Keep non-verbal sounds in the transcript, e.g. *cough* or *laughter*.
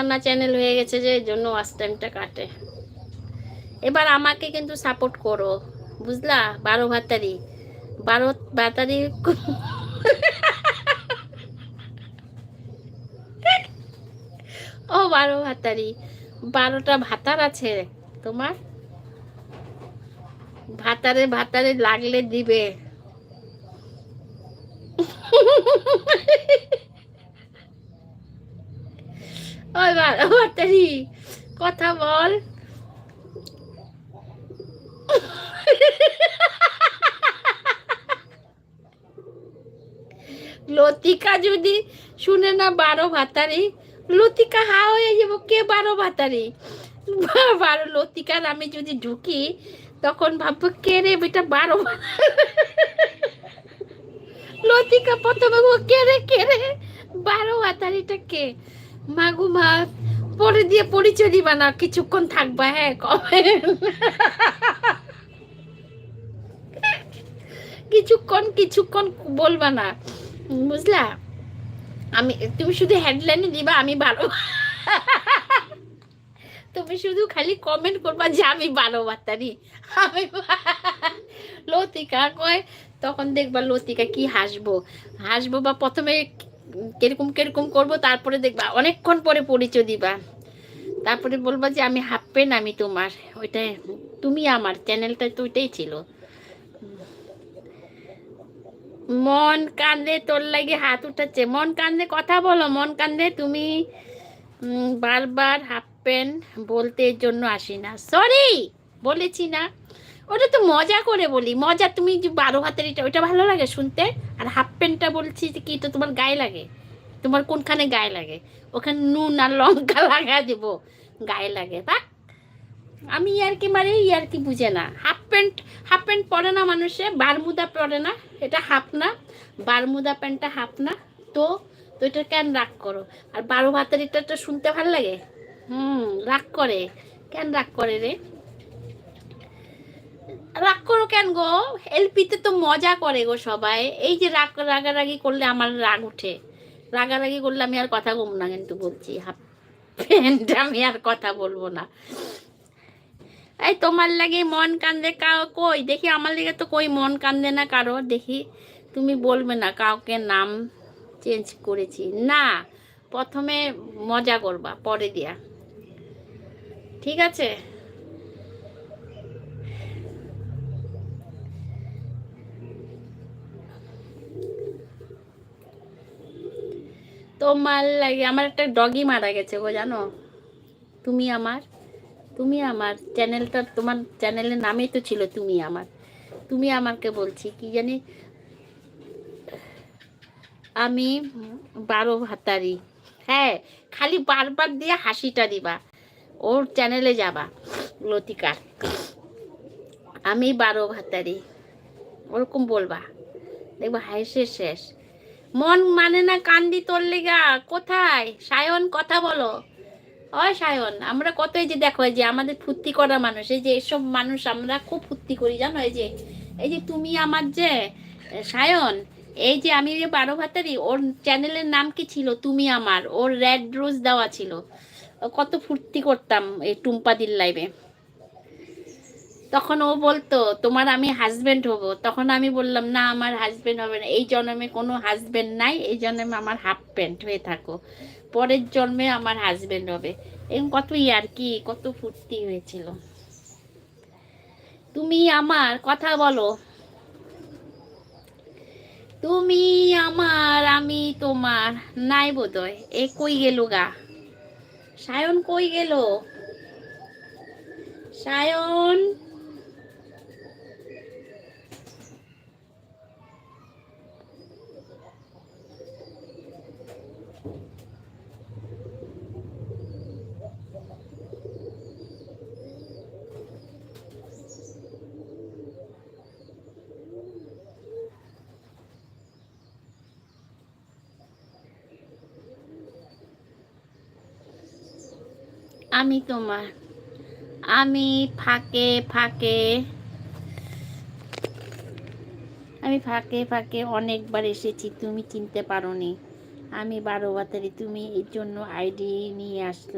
রান্না চ্যানেল হয়ে গেছে যে এই জন্য ওয়াচ টাইমটা কাটে। এবার আমাকে কিন্তু সাপোর্ট করো, বুঝলা? বারো ভাতারি। বারো ভাতারি ও বারো ভাতারি, বারোটা ভাতার আছে তোমার? ভাতারে ভাতারে লাগলে দিবে। ওই ভাতারি কথা বল। লতিকা যদি শুনে না বারো ভাতারি, লতিকা হা হয়ে যাব, কে বারো ভাতারি? বারো লতিকার আমি যদি ঢুকি, তখন ভাববো, কে রে বেটা বারো লতিকা প্রথমে কে রে কে রে? বারো ভাতারিটা কে? মাগু মা, পরে দিয়ে পরিচয় দিবা না, কিছুক্ষণ থাকবা হ্যাঁ কবে? কিছুক্ষণ কিছুক্ষণ বলবা না, বুঝলা? আমি, তুমি শুধু হেডলাইনে দিবা, আমি ভালো তুমি শুধু খালি কমেন্ট করবা যে আমি ভালো বার্তারি আমি লতিকা কয়, তখন দেখবা লতিকা কি হাসবো। হাসবো বা প্রথমে কীরকম কীরকম করব, তারপরে দেখবা, অনেকক্ষণ পরে পরিচয় দিবা। তারপরে বলবা যে আমি হাফ পেন আমি তোমার। ওইটাই, তুমি আমার, চ্যানেলটা তো ওইটাই ছিল। মন কান্দে তোর লাগে হাত উঠাচ্ছে। মন কান্দে কথা বলো, মন কান্দে তুমি বারবার হাফ প্যান্ট বলতে এর জন্য আসি না সরি বলেছি না। ওটা তো মজা করে বলি। মজা, তুমি যে বারো হাতের এটা, ওইটা ভালো লাগে শুনতে? আর হাফ প্যান্টটা বলছি যে কি তো তোমার গায়ে লাগে? তোমার কোনখানে গায়ে লাগে? ওখানে নুন আর লঙ্কা *laughs* লাগা দেব। গায়ে লাগে। বা আমি ইয়ার কি মারে, ইয়ার কি বুঝে না। হাফ প্যান্ট হাফ প্যান্ট পরে না মানুষে, বারমুদা পরে না। এটা হাফ না, বারমুদা প্যান্টটা হাফ না। তো তো এটা কেন রাগ করো? আর বারো ভাতের এটা তো শুনতে ভালো লাগে? হুম, রাগ করে। কেন রাগ করে রে? রাগ করো কেন গো? এলপিতে তো মজা করে গো সবাই। এই যে রাগ, রাগারাগি করলে আমার রাগ উঠে রাগারাগি করলে আমি আর কথা বলব না কিন্তু বলছি, হাফ আমি আর কথা বলব না। এই তোমার লাগে মন কান্দে কাও, কই? দেখি আমার লাগে তো কই মন কান্দে না কারও? দেখি তুমি বলবে না, কাউকে নাম চেঞ্জ করেছি। না, প্রথমে মজা করবা, পরে দিয়া। ঠিক আছে? তোমার লাগে। আমার একটা ডগি মারা গেছে গো, জানো? তুমি আমার তুমি আমার চ্যানেলটা তোমার চ্যানেলের নামেই তো ছিল তুমি আমার। তুমি আমাকে বলছি, কি জানি? আমি বারো ভাতারি। হ্যাঁ খালি বারবার দিয়ে হাসিটা দিবা। ওর চ্যানেলে যাবা লতিকার আমি বারো ভাতারি। ওরকম বলবা। দেখবা হাসে শেষ। মন মানে না কান্দি তোর লেগা, কোথায়? সায়ন, কথা বলো। ওই সায়ন, আমরা কত এই যে দেখো যে আমাদের ফুর্তি করা মানুষ, এই যে এসব মানুষ আমরা খুব ফুর্তি করি, জানো, এই যে এই যে তুমি আমার যে সায়ন, এই যে আমি যে বারো ভাতারি, ওর চ্যানেলের নাম কি ছিল? তুমি আমার, ওর রেড রোজ দেওয়া ছিল। কত ফুর্তি করতাম এই টুম্পাদির লাইভে তখন ও বলতো, তোমার আমি হাজবেন্ড হব। তখন আমি বললাম, না, আমার হাজবেন্ড হবে না। এই জন্মে কোনো হাজবেন্ড নাই, এই জন্মে আমার হাফ প্যান্ট হয়ে থাকো। পরের জন্মে আমার হাজবেন্ড হবে। এরকম কত ইয়ার কি কত ফুর্তি হয়েছিল। তুমি আমার, কথা বলো। তুমি আমার, আমি তোমার, নাই বোধহয়। এ কই গেল গা? সায়ন কই গেল? সায়ন? আমি তোমার। আমি ফাঁকে ফাঁকে, আমি ফাঁকে ফাঁকে অনেকবার এসেছি, তুমি চিনতে পারো আমি বারো বাতারি, তুমি এর জন্য আইডি নিয়ে আসলে।